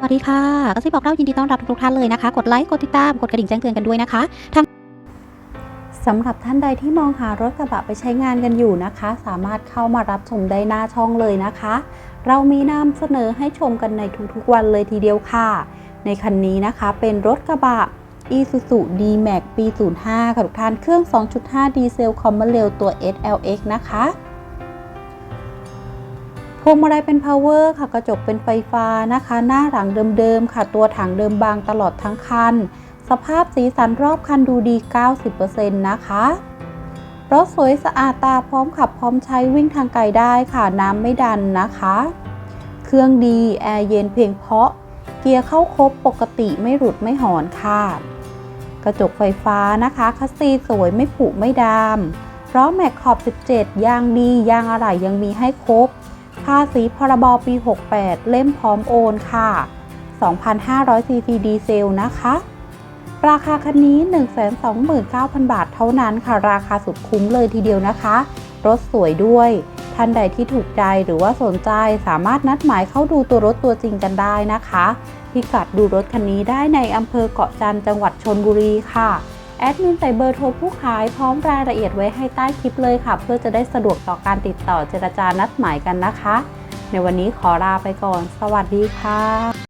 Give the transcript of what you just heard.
สวัสดีค่ะกระซิบบอกเล่ายินดีต้อนรับทุกท่านเลยนะคะ กดไลค์กดติดตามกดกระดิ่งแจ้งเตือนกันด้วยนะคะทางสำหรับท่านใดที่มองหารถกระบะไปใช้งานกันอยู่นะคะ สามารถเข้ามารับชมได้หน้าช่องเลยนะคะ เรามีนำเสนอให้ชมกันในทุกๆวันเลยทีเดียวค่ะ ในคันนี้นะคะเป็นรถกระบะ Isuzu D-Max ปี 05 ค่ะทุกท่านเครื่อง 2.5 ดีเซลคอมเมอร์เรลตัว SLX นะคะ วงมาลัยเป็น power ค่ะ กระจกเป็นไฟฟ้านะคะ หน้าหลังเดิมๆค่ะ ตัวถังเดิมบางตลอดทั้งคัน สภาพสีสันรอบคันดูดี 90%นะคะรถสวยสะอาดตาพร้อมขับพร้อมใช้วิ่งทางไกลได้ค่ะน้ำไม่ดันนะคะ เครื่องดีแอร์เย็นเพียงเพาะ เกียร์เข้าครบปกติไม่หลุดไม่หอนค่ะ กระจกไฟฟ้านะคะคัสซีสวยไม่ผุไม่ดามล้อแม็กขอบ 17 ยางดียางอะไหล่ยังมีให้ครบ ภาษีพรบปี 68 เล่มพร้อมโอนค่ะ 2,500ซีซีดีเซลนะคะ ราคาคันนี้ 129,000 บาทเท่านั้นค่ะ ราคาสุดคุ้มเลยทีเดียวนะคะ รถสวยด้วย ท่านใดที่ถูกใจหรือว่าสนใจสามารถนัดหมายเข้าดูตัวรถตัวจริงกันได้นะคะ พิกัดดูรถคันนี้ได้ในอำเภอเกาะจันจังหวัดชนบุรีค่ะ แอดมินใส่เบอร์โทรผู้ขายพร้อมรายละเอียดไว้ให้ใต้คลิปเลยค่ะ เพื่อจะได้สะดวกต่อการติดต่อเจรจานัดหมายกันนะคะ ในวันนี้ขอลาไปก่อน สวัสดีค่ะ